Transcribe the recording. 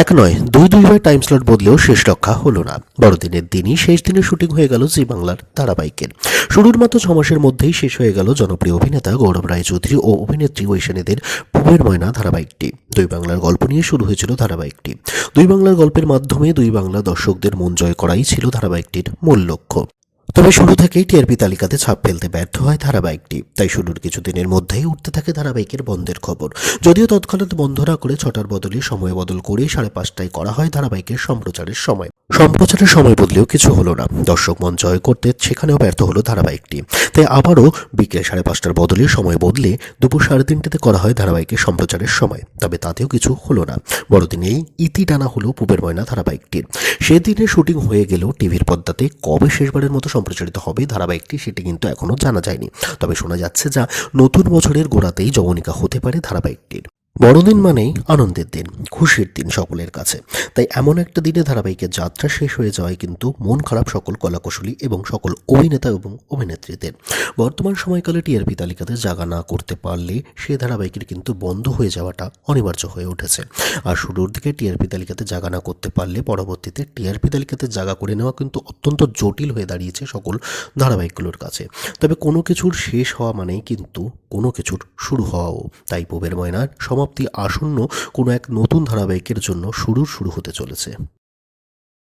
এক নয়, দুই দুইবার টাইম স্লট বদলেও শেষ রক্ষা হলো না। বড়দিনের দিনই শেষ দিনে শুটিং হয়ে গেল জি বাংলার ধারাবাহিকের। শুরুর মাত্র ছ মাসের মধ্যেই শেষ হয়ে গেল জনপ্রিয় অভিনেতা গৌরব রায় চৌধুরী ও অভিনেত্রী ঐশানীদের পুবের ময়না ধারাবাহিকটি। দুই বাংলার গল্প নিয়ে শুরু হয়েছিল ধারাবাহিকটি। দুই বাংলার গল্পের মাধ্যমে দুই বাংলা দর্শকদের মন জয় করাই ছিল ধারাবাহিকটির মূল লক্ষ্য। তবে শুরু থেকেই টিআরপি তালিকাতে ছাপ ফেলতে ব্যর্থ হয় ধারাবাহিকটি। তাই শুরুর কিছুদিনের মধ্যেই উঠতে থাকে ধারাবাহিকের বন্ধের খবর। যদিও তৎক্ষণাৎ বন্ধ না করে ছটার বদলে সময় বদল করে সাড়ে পাঁচটায় করা হয় ধারাবাহিকের সম্প্রচারের সময়। সম্প্রচারের সময় বদলেও কিছু হলো না। দর্শক মন জয় করতে সেখানেও ব্যর্থ হলো ধারাবাহিকটি। তাই আবারও বিকেল সাড়ে পাঁচটার বদলে সময় বদলে দুপুর সাড়ে তিনটেতে করা হয় ধারাবাহিকের সম্প্রচারের সময়। তবে তাতেও কিছু হলো না। বড়দিনেই ইতি টানা হলো পুবের ময়না ধারাবাহিকটির। সেদিনে শুটিং হয়ে গেলেও টিভির পর্দাতে কবে শেষবারের মতো সম্প্রচারিত হবে ধারাবাহিকটি সেটি কিন্তু এখনও জানা যায়নি। তবে শোনা যাচ্ছে যা নতুন বছরের গোড়াতেই যবনিকা হতে পারে ধারাবাহিকটির। বড়দিন মানেই আনন্দের দিন, খুশির দিন সকলের কাছে। তাই এমন একটা দিনে ধারাবাহিকের যাত্রা শেষ হয়ে যাওয়ায় কিন্তু মন খারাপ সকল কলাকুশলী এবং সকল অভিনেতা এবং অভিনেত্রীদের। বর্তমান সময়কালে টিআরপি তালিকাতে জায়গা না করতে পারলে সে ধারাবাহিকের কিন্তু বন্ধ হয়ে যাওয়াটা অনিবার্য হয়ে উঠেছে। আর শুরুর দিকে টিআরপি তালিকাতে জায়গা না করতে পারলে পরবর্তীতে টিআরপি তালিকাতে জায়গা করে নেওয়া কিন্তু অত্যন্ত জটিল হয়ে দাঁড়িয়েছে সকল ধারাবাহিকগুলোর কাছে। তবে কোনো কিছুর শেষ হওয়া মানেই কিন্তু কোনো কিছুর শুরু হওয়াও। তাই পোবের ময়নার সমাপ্তি আসন্ন কোনো এক নতুন ধারাবাহিকের জন্য শুরুর শুরু হতে চলেছে।